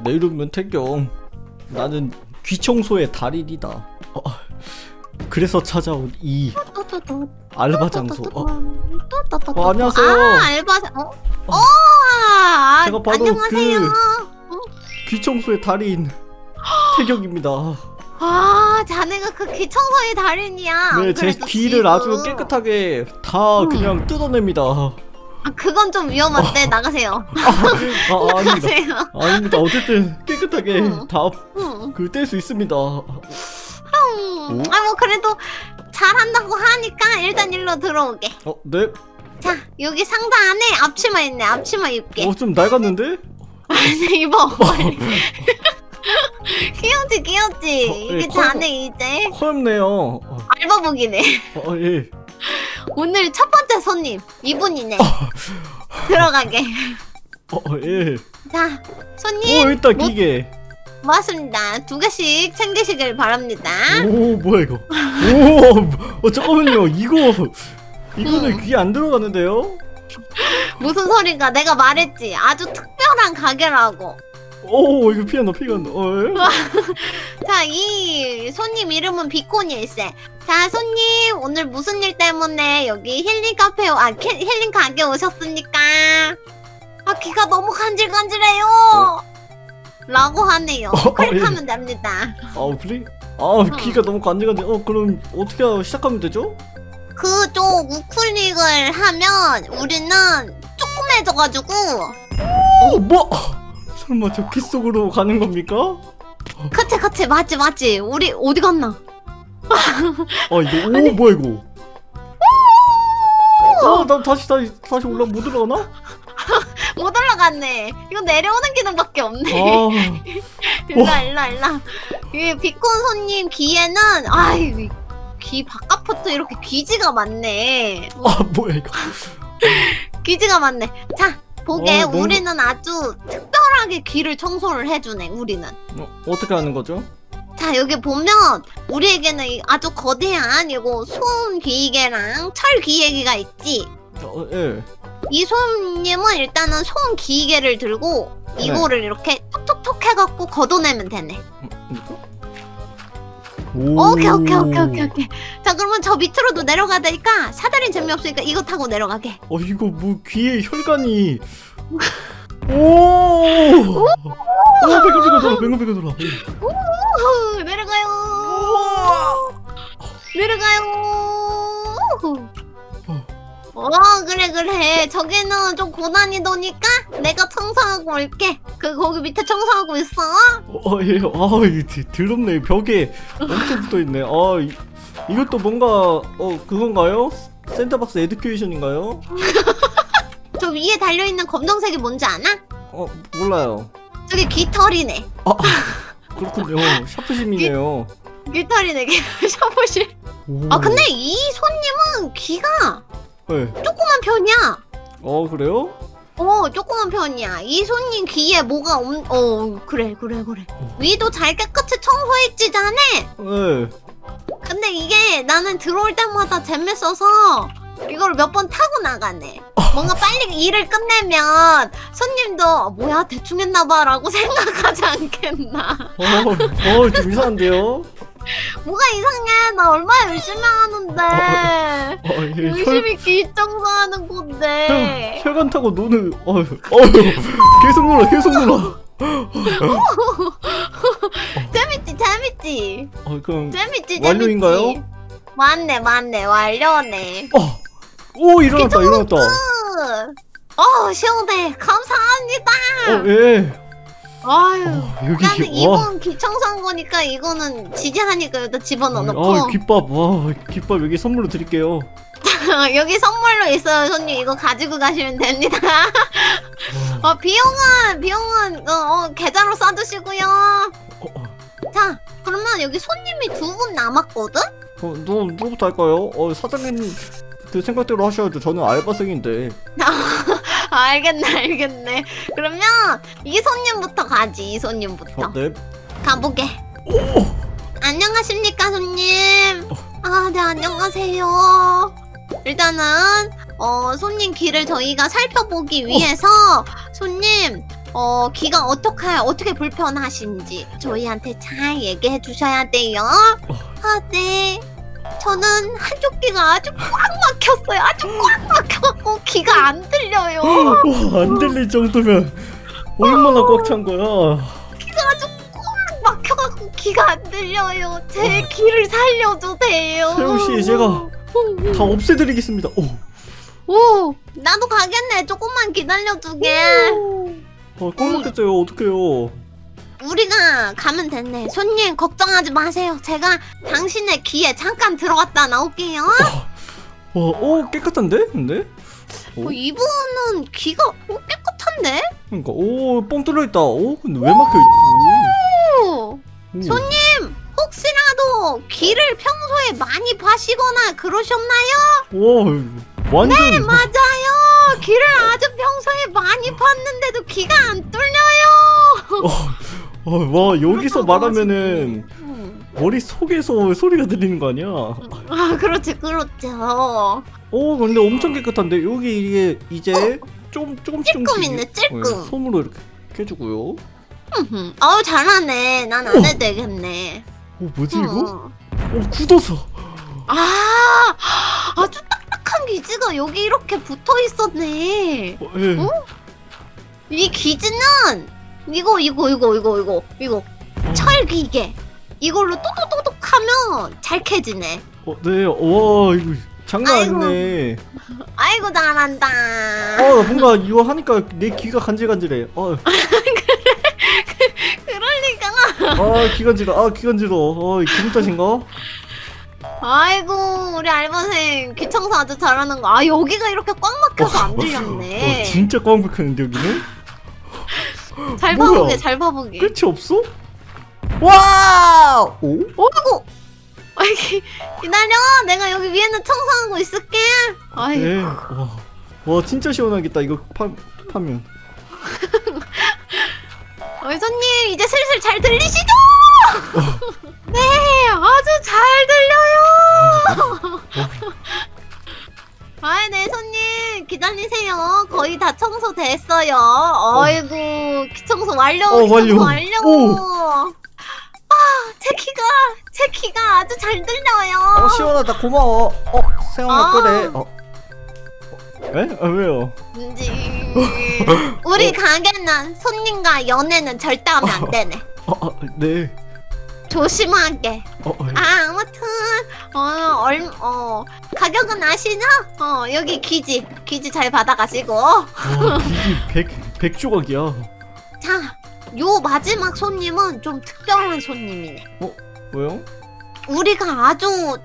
내 이름은 태경. 나는 귀청소의 달인이다. 어, 그래서 찾아온 이 또또또 알바 장소. 어, 또또또 어, 안녕하세요. 아 알바생 어? 어. 어 아, 제가 바로 안녕하세요 그 귀청소의 달인 태경입니다. 아 자네가 그 귀청소의 달인이야 네, 제 그래도 귀를 지금. 아주 깨끗하게 다 음. 그냥 뜯어냅니다. 아, 아 그건 좀 위험한데 나가세요 아, 아닙니다. 나가세요 아닙니다. 어쨌든 깨끗하게 음. 다 음. 그뗄수 있습니다. 음. 아뭐 그래도 잘한다고 하니까 일단 일로 들어오게 어, 네. 자 여기 상자 안에 앞치마 있네 앞치마 입게 어, 좀 낡았는데? 입어 빨리 귀엽지 귀엽지 어, 예, 이게 커- 자네 이제 허엽네요. 어, 알바복이네 어, 예. 오늘 첫 번째 손님 이분이네 들어가게 어, 어, 예. 자 오, 손님 일단 뭐- 기계. 맞습니다 두 개씩 챙기시길 바랍니다 오, 뭐야 이거? 오, 어, 잠깐만요. 이거 이거는 음. 귀에 안 들어가는데요? 무슨 소린가 내가 말했지 아주 특별한 가게라고 오, 이거 피한다, 피한다. 어, 예? 자이 손님 이름은 비코니일세 자 손님 오늘 무슨 일 때문에 여기 힐링 카페 아 캐- 힐링 가게 오셨습니까 아 귀가 너무 간질간질해요 라고 하네요 어, 클릭하면 됩니다 아, 그래? 아, 귀가 너무 간질간질. 어, 그럼 어떻게 하- 시작하면 되죠? 그쪽 우클릭을 하면 우리는 조그매져가지고 어, 뭐? 설마 저귀 속으로 가는 겁니까? 그치 그치. 맞지 맞지. 우리 어디 갔나? 아, 이거 오, 뭐야 이거? 아, 나 다시 다시 다시 올라 못 올라가나? 못 올라갔네. 이거 내려오는 기능밖에 없네. 아, 일라 일라 일라 이 비콘 손님 귀에는 아이 귀 바깥부터 이렇게 귀지가 많네. 아, 뭐야 이거? 귀지가 많네. 자 보게 어, 너무- 우리는 아주 특별하게 귀를 청소를 해주네 우리는 어, 어떻게 하는 거죠? 자 여기 보면 우리에게는 이 아주 거대한 이거 소음 기계랑 철 기계가 있지 어, 예. 이 손님은 일단은 소음 기계를 들고 네. 이거를 이렇게 톡톡톡 해갖고 걷어내면 되네 오. 오케이 오케이 오케이 오케이 오케이. 자 그러면 저 밑으로도 내려가야 되니까 사다리 재미없으니까 이거 타고 내려가게. 어, 이거 뭐 귀에 혈관이. 오. 오, 배가 돌아, 배가 돌아. 우후 내려가요. 내려가요 어 그래 그래 저기는 좀 고난이도니까 내가 청소하고 올게 그 거기 밑에 청소하고 있어 어, 예. 아, 드- 더럽네. 벽에 엄청 붙어 있네. 아, 이, 이것도 뭔가 어 그건가요? 센터박스 에듀케이션인가요? 저 위에 달려있는 검정색이 뭔지 아나? 어, 몰라요. 저기 깃털이네 아, 그렇군요. 샤프심이네요. 깃털이네 샤보실 오. 아 근데 이 손님은 귀가 네. 조그만 편이야 어, 그래요? 어 조그만 편이야 이 손님 귀에 뭐가 없.. 어 그래 그래 그래 위도 잘 깨끗이 청소했지 자네 네. 근데 이게 나는 들어올 때마다 재밌어서 이걸 몇 번 타고 나가네 뭔가 빨리 일을 끝내면 손님도 어, 뭐야 대충 했나봐 라고 생각하지 않겠나 어, 어, 좀 이상한데요? 뭐가 이상해 나 얼마나 열심히 하는데 어, 예, 혈, 열심히 귀 청소하는 건데 혈, 혈관 타고 노는, 어휴, 어휴, 계속 놀아, 계속 놀아. 재밌지 재밌지 어, 그럼, 재밌지 완료인가요? 재밌지. 맞네 맞네 완료네 어, 오, 일어났다, 일어났다. 어 시원해 감사합니다 어, 예. 아유 어, 여기, 나는 와. 이번 귀청소한 거니까 이거는 지지하니까 여기다 아, 귓밥, 와, 귓밥 여기 선물로 드릴게요. 여기 선물로 있어요 손님 이거 가지고 가시면 됩니다 와, 어 비용은 비용은 어, 어, 계좌로 써주시고요 어, 어, 자 그러면 여기 손님이 두 분 남았거든? 어, 누, 누구부터 할까요? 어, 사장님, 그 생각대로 하셔야죠. 저는 알바생인데. 알겠네 알겠네. 그러면 이 손님부터 가지 이 손님부터. 어, 네. 가보게. 안녕하십니까 손님? 아 네 안녕하세요. 일단은 어 손님 귀를 저희가 살펴보기 위해서 손님 어 귀가 어떻게 어떻게 불편하신지 저희한테 잘 얘기해 주셔야 돼요. 아 네. 저는 한쪽 귀가 아주 꽉 막혔어요. 아주 꽉 막혀갖고 귀가 안 들려요. 와, 안 들릴 정도면 얼마나 꽉 찬 거야. 아주 꽉 막혀갖고 귀가 안 들려요. 제 귀를 살려주세요. 세호 씨, 제가 다 없애드리겠습니다. 오, 오, 나도 가겠네. 조금만 기다려주게. 어, 꽉 막혔어요. 어떡해요. 우리가 가면 됐네. 손님 걱정하지 마세요. 제가 당신의 귀에 잠깐 들어갔다 나올게요. 와, 오, 깨끗한데? 근데? 오, 어, 이분은 귀가 어, 깨끗한데? 그러니까, 오, 뻥 뚫려 있다. 오, 근데 왜 막혀 있지? 오, 오. 손님 혹시라도 귀를 평소에 많이 파시거나 그러셨나요? 와, 완전. 네 맞아요. 귀를 아주 평소에 많이 팠는데도 귀가 안 뚫려요. 어, 와, 여기서 말하면은 음. 머리 속에서 소리가 들리는 거 아니야? 아 그렇지 그렇죠. 오, 근데 엄청 깨끗한데 여기 이게 이제 좀 조금씩 찔끔 조금씩 있네, 이- 찔끔. 네, 솜으로 이렇게 해주고요. 흠흠. 어우 잘하네. 난 안 해도 되겠네. 오, 뭐지 이거? 음. 오, 굳어서. 아 아주 딱딱한 귀지가 여기 이렇게 붙어 있었네. 어, 예. 어? 이 귀지는 이거 이거 이거 이거 이거 이거 어, 철기계 이걸로 똑똑똑똑 하면 잘 캐지네. 어, 네, 와, 이거 장난 아이고. 아니네. 아이고 잘한다. 어, 뭔가 이거 하니까 내 귀가 간질간질해. 어, 그러니까 아, 귀 간질어. 아, 귀 간질어. 어, 기분 탓인가? 아이고 우리 알바생 귀 청소 아주 잘하는 거. 아 여기가 이렇게 꽉 막혀서 안 어, 들렸네. 진짜 꽝 막혔는데 여기는? 잘 뭐야? 봐보게 잘 봐보게. 끝이 없어? 와! 오? 어이구. 아이 기- 기다려. 내가 여기 위에는 청소하고 있을게. 아이. 네. 와, 와 진짜 시원하겠다 이거 파, 파면. 어이 손님 이제 슬슬 잘 들리시죠? 네 아주 잘 들려요. 아이 네 손님 기다리세요. 거의 다 청소 됐어요. 어이구 귀 청소 완료. 어, 완료. 완료. 오. 귀가 제 귀가 아주 잘 들려요. 어 시원하다 고마워. 어 세영아 아. 그래. 어. 에? 아 왜요? 음, 우리 가게는 손님과 연애는 절대 하면 안 되네. 어, 어 네. 조심하게. 어, 어, 아, 아무튼 어, 얼, 어 가격은 아시죠? 어 여기 귀지 귀지 잘 받아가시고 와 이게 백, 백 조각이야. 자 요 마지막 손님은 좀 특별한 손님이네. 왜요? 우리가 아주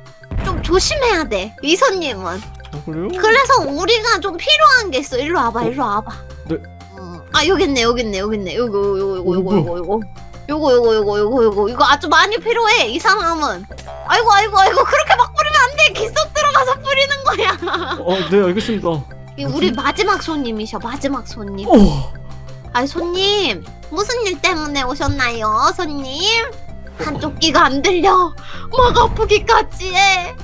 좀 조심해야 돼. 이 손님은. 어, 그래요? 그래서 우리가 좀 필요한 게 있어. 일로 와봐, 어? 일로 와봐. 네. 음, 아 여기 있네, 여기 있네, 여기 있네. 요거, 요거, 요거, 어, 요거? 요거, 요거. 요거 요거 요거 요거 요거 이거 아주 많이 필요해 이 사람은 아이고 아이고 아이고 그렇게 막 뿌리면 안 돼 기속 들어가서 뿌리는 거야 어, 네 알겠습니다. 이 우리 마지막 손님이셔 마지막 손님 어, 아 손님 무슨 일 때문에 오셨나요 손님? 한쪽 귀가 안 들려. 막 아프기까지 해.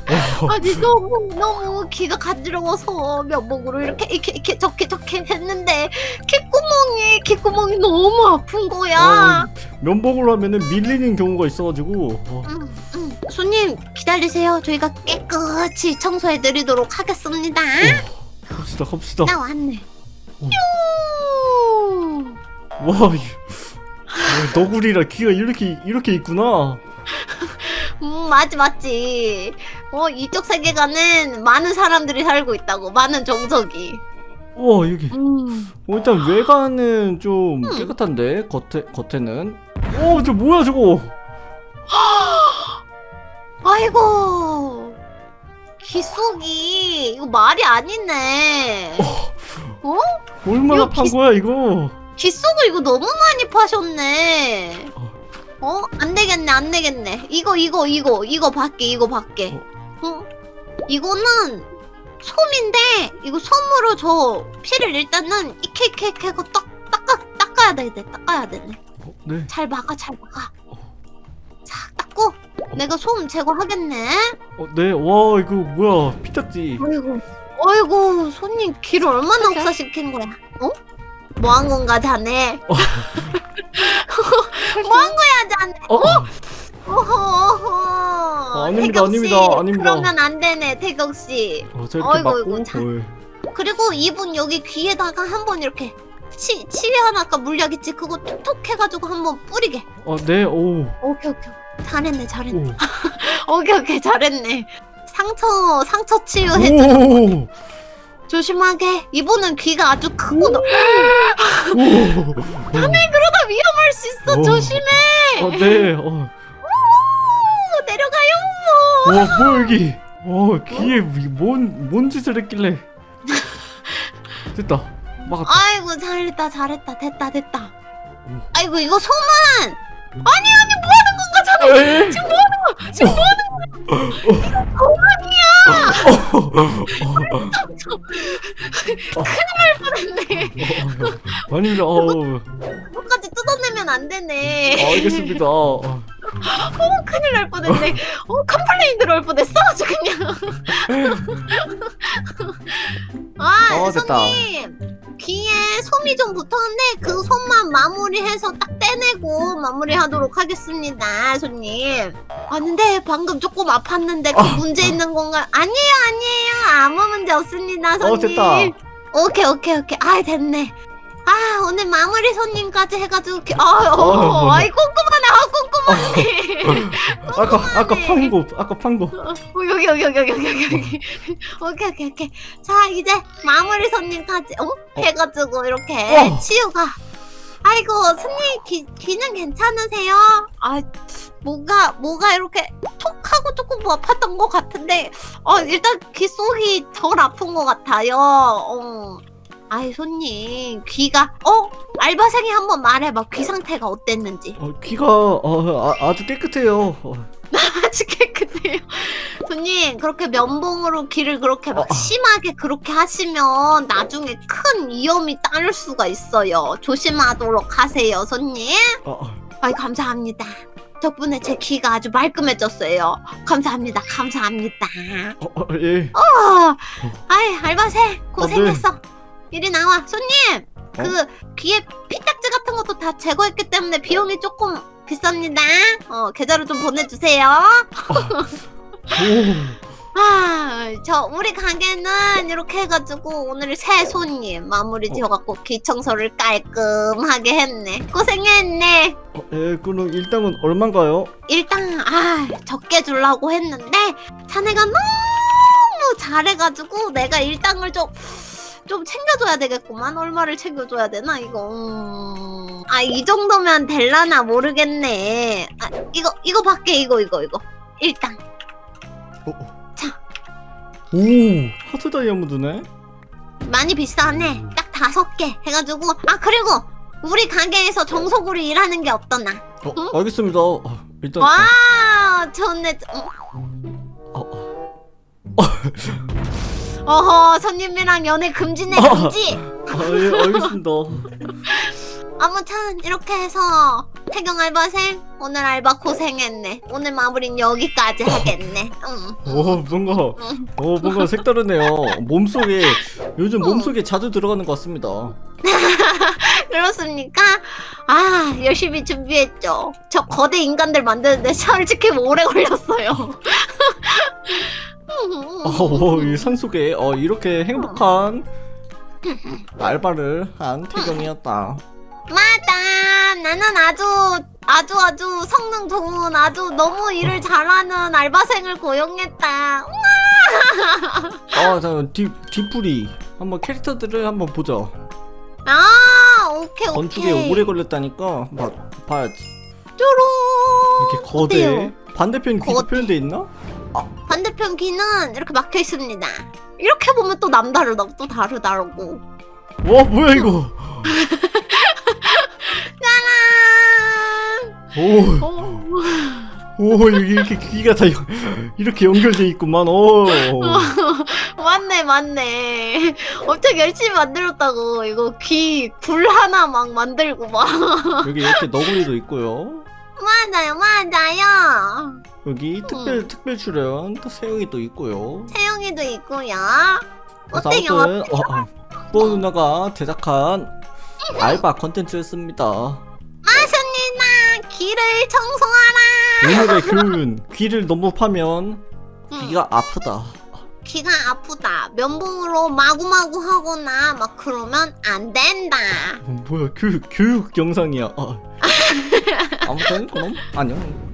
어, 아니 너무 너무 귀가 간지러워서 면목으로 이렇게 이렇게 이렇게 저렇게 저렇게 했는데 귓구멍이 귓구멍이 너무 아픈 거야. 어, 면봉으로 하면은 밀리는 경우가 있어가지고. 어, 음, 음. 손님 기다리세요. 저희가 깨끗이 청소해 드리도록 하겠습니다. 갑시다, 갑시다. 나 왔네. 어. 뾰. 와, 이, 어, 너구리라 귀가 이렇게 이렇게 있구나. 음 맞지 맞지 어 이쪽 세계관은 많은 사람들이 살고 있다고 많은 종족이 와 여기. 음 어, 일단 외관은 좀 음. 깨끗한데 겉에 겉에는. 오, 저 뭐야 저거? 아이고 귀속이 이거 말이 아니네 얼마나 이거 판 비- 거야 이거? 귀속을 이거 너무 많이 파셨네 어. 어? 안 되겠네 안 되겠네 이거 이거 이거 이거 밖에 이거 밖에 어? 이거는 솜인데 이거 솜으로 저 피를 일단은 이케 이케 이케 하고 딱 닦아 닦아야 돼 돼, 닦아야 되네 어, 네. 잘 막아 잘 막아 싹 닦고 내가 솜 제거하겠네 어, 네. 와 이거 뭐야 피딱지. 어이구 어이구 손님 귀를 얼마나 혹사시킨 거야 어? 뭐 한 건가 자네? 어. 뭐 한 거야 자네? 어, 오호 오호. 아닙니다, 태경 씨, 아닙니다, 아닙니다. 그러면 안 되네 태경 씨. 어, 저 이렇게 어이구, 맞고. 어이구, 참. 어이. 그리고 이분 여기 귀에다가 한번 이렇게 치 치위 하나 아까 물약 있지 그거 톡톡 해가지고 한번 뿌리게. 어, 네, 오, 오케이 오케이. 잘했네 잘했네. 오, 오케이 오케이 잘했네. 상처 상처 치유해 줘. 오, 조심하게. 이분은 귀가 아주 크고 너. 오. 그러다 위험할 수 있어. 오. 조심해. 어, 네, 어, 오, 내려가요. 와, 뭐야 여기? 어, 귀에 뭔, 뭔 짓을 했길래? 됐다, 막았다. 아이고 잘했다 잘했다 됐다 됐다. 오. 아이고 이거 소만. 아니 아니 뭐 하는 건가 자네. 에이. 지금 뭐 하는 거야? 지금 뭐 하는 거야? 뻔했네. 어, 아닙니다. 어, 끝까지 뜯어내면 안 되네. 알겠습니다. 어, 어, 큰일 날 뻔했네. 어, 컴플레인 들어올 뻔했어, 아주 그냥. 아, 어, 됐다. 손님. 귀에 솜이 좀 붙었는데 그 솜만 마무리해서 딱 떼내고 마무리하도록 하겠습니다, 손님. 아, 근데 방금 조금 아팠는데 그 아, 문제 있는 건가? 아니에요, 아니에요. 아무 문제 없습니다, 손님. 어, 됐다. 오케이, 오케이, 오케이. 아, 됐네. 아, 오늘 마무리 손님까지 해가지고, 기- 아, 어, 어, 아이, 꼼꼼하네, 아, 꼼꼼하네. 아까 아까 판 거, 아까 판 거. 어, 여기 여기 여기 여기 여기 여기 여기 오케이 오케이 오케이 자 이제 마무리 손님까지 어? 해가지고 이렇게 어. 치유가 아이고 손님 귀, 귀는 괜찮으세요? 아 뭐가 뭐가 이렇게 톡 하고 조금 뭐 아팠던 것 같은데 어 일단 귀 속이 덜 아픈 것 같아요 어. 아이 손님 귀가 어 알바생이 한번 말해봐 귀 상태가 어땠는지 어, 귀가 어, 아, 아주 깨끗해요. 어, 아주 깨끗해요. 손님 그렇게 면봉으로 귀를 그렇게 막 어. 심하게 그렇게 하시면 나중에 큰 위험이 따를 수가 있어요. 조심하도록 하세요, 손님. 어, 어, 아이 감사합니다. 덕분에 제 귀가 아주 말끔해졌어요. 감사합니다. 감사합니다. 어, 어, 예. 어, 아이 알바생 고생했어. 네. 이리 나와, 손님. 어? 그 귀에 피딱지 같은 것도 다 제거했기 때문에 비용이 조금 비쌉니다. 어 계좌로 좀 보내주세요. 오, 아, 저 우리 가게는 이렇게 해가지고 오늘 새 손님 마무리 어. 지어갖고 귀 청소를 깔끔하게 했네. 고생했네. 어, 예, 그럼 일당은 얼마인가요? 일단 아 적게 주려고 했는데 자네가 너무 잘해가지고 내가 일당을 좀. 좀 챙겨줘야 되겠구만. 얼마를 챙겨줘야 되나 이거. 음... 아이 정도면 될라나 모르겠네. 아 이거 이거 밖에 이거 이거 이거. 일당. 어, 어. 자. 오, 하트 다이아몬드네. 많이 비싸네. 딱 다섯 개 해가지고 아 그리고 우리 가게에서 정석으로 일하는 게 어떠나? 어, 응? 알겠습니다. 어, 일단 와 좋네. 어? 어, 어, 어허 손님이랑 연애 금지네 어. 금지. 아, 예, 알겠습니다. 아무튼 이렇게 해서 태경 알바생 오늘 알바 고생했네. 오늘 마무리는 여기까지 하겠네. 응. 오, 뭔가, 어, 뭔가 색다르네요. 몸속에 요즘 어. 몸속에 자주 들어가는 것 같습니다. 그렇습니까? 아 열심히 준비했죠. 저 거대 인간들 만드는데 솔직히 오래 걸렸어요. 어, 어, 이 산속에 어, 이렇게 행복한 알바를 한 태경이었다. 맞아. 나는 아주 아주 아주 성능 좋은 아주 너무 일을 잘하는 알바생을 고용했다. 아, 잠깐 뒤 뒤풀이 한번 캐릭터들을 한번 보자. 아 오케이 건축에 오케이. 오래 걸렸다니까 봐, 봐야지. 쪼롱. 이렇게 거대. 어때요? 반대편 거대. 표현돼 있나? 반대편 귀는 이렇게 막혀 있습니다. 이렇게 보면 또 남다르다 또 다르다고. 와 뭐야 이거? 짜란. 오, 어. 오 여기 이렇게 귀가 다 연- 이렇게 연결돼 있구만. 오. 맞네 맞네. 엄청 열심히 만들었다고 이거 귀 굴 하나 막 만들고 막. 여기 이렇게 너구리도 있고요. 맞아요 맞아요. 여기 특별 특별 출연 또 세영이 또 있고요. 채영이도 있고요. 그래서 어때요? 아무튼 어, 어, 뽀 누나가 제작한 알바 컨텐츠였습니다. 맞습니다. 길을 청소하라. 오늘의 교훈 귀를 너무 파면 음. 귀가 아프다. 귀가 아프다. 면봉으로 마구마구 하거나 막 그러면 안 된다. 어, 뭐야 교육 교육 영상이야. 아. 아무튼 그럼 안녕.